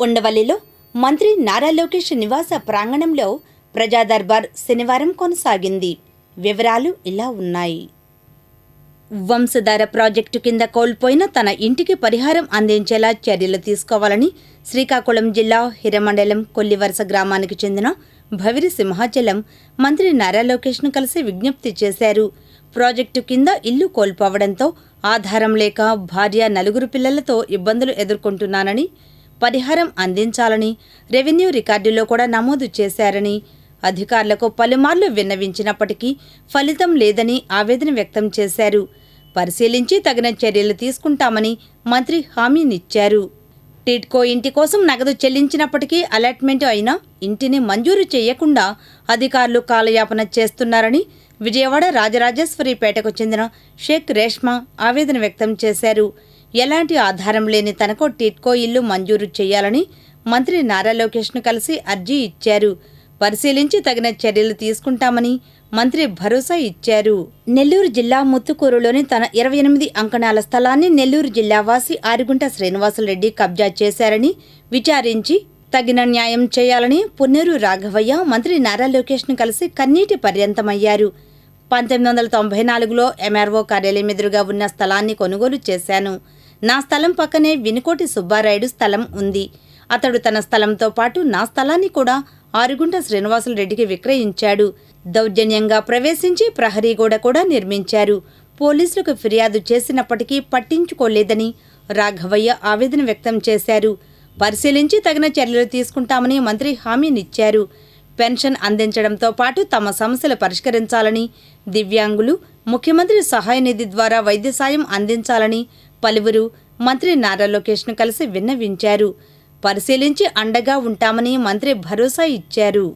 ఉండవల్లిలో మంత్రి నారా లోకేష్ నివాస ప్రాంగణంలో ప్రజా దర్బార్ శనివారం కొనసాగింది. వివరాలు ఇలా ఉన్నాయి. వంశధార ప్రాజెక్టు కింద కోల్పోయిన తన ఇంటికి పరిహారం అందించేలా చర్యలు తీసుకోవాలని శ్రీకాకుళం జిల్లా హిరమండలం కొల్లివరస గ్రామానికి చెందిన భవిరి సింహాచలం మంత్రి నారా లోకేష్ను కలిసి విజ్ఞప్తి చేశారు. ప్రాజెక్టు కింద ఇల్లు కోల్పోవడంతో ఆధారం లేక భార్య నలుగురు పిల్లలతో ఇబ్బందులు ఎదుర్కొంటున్నానని పరిహారం అందించాలని రెవెన్యూ రికార్డులో కూడా నమోదు చేశారని అధికారులకు పలుమార్లు విన్నవించినప్పటికీ ఫలితం లేదని ఆవేదన వ్యక్తం చేశారు. పరిశీలించి తగిన చర్యలు తీసుకుంటామని మంత్రి హామీనిచ్చారు. టిడ్కో ఇంటి కోసం నగదు చెల్లించినప్పటికీ అలాట్మెంట్ అయినా ఇంటిని మంజూరు చేయకుండా అధికారులు కాలయాపన చేస్తున్నారని విజయవాడ రాజరాజేశ్వరిపేటకు చెందిన షేక్ రేష్మా ఆవేదన వ్యక్తం చేశారు. ఎలాంటి ఆధారం లేని తనకు టిట్కో ఇల్లు మంజూరు చేయాలని మంత్రి నారా లోకేష్ను కలిసి అర్జీ ఇచ్చారు. పరిశీలించి తగిన చర్యలు తీసుకుంటామని మంత్రి భరోసా ఇచ్చారు. నెల్లూరు జిల్లా ముత్తుకూరులోని తన ఇరవై ఎనిమిది అంకణాల స్థలాన్ని నెల్లూరు జిల్లా వాసి ఆరుగుంట శ్రీనివాసులరెడ్డి కబ్జా చేశారని విచారించి తగిన న్యాయం చేయాలని పున్నూరు రాఘవయ్య మంత్రి నారా లోకేష్ను కలిసి కన్నీటి పర్యంతమయ్యారు. పంతొమ్మిది వందల తొంభై నాలుగులో ఎంఆర్ఓ కార్యాలయం ఎదురుగా ఉన్న స్థలాన్ని కొనుగోలు చేశాను. నా స్థలం పక్కనే వినుకోటి సుబ్బారాయుడు స్థలం ఉంది. అతడు తన స్థలంతో పాటు నా స్థలాన్ని కూడా ఆరుగుంట శ్రీనివాసులరెడ్డికి విక్రయించాడు. దౌర్జన్యంగా ప్రవేశించి ప్రహరీ గోడ కూడా నిర్మించారు. పోలీసులకు ఫిర్యాదు చేసినప్పటికీ పట్టించుకోలేదని రాఘవయ్య ఆవేదన వ్యక్తం చేశారు. పరిశీలించి తగిన చర్యలు తీసుకుంటామని మంత్రి హామీనిచ్చారు. పెన్షన్ అందించడంతో పాటు తమ సమస్యలు పరిష్కరించాలని దివ్యాంగులు ముఖ్యమంత్రి సహాయ నిధి ద్వారా వైద్య సాయం అందించాలని పలువురు మంత్రి నారా లోకేష్ను కలిసి విన్నవించారు. పరిశీలించి అండగా ఉంటామని మంత్రి భరోసా ఇచ్చారు.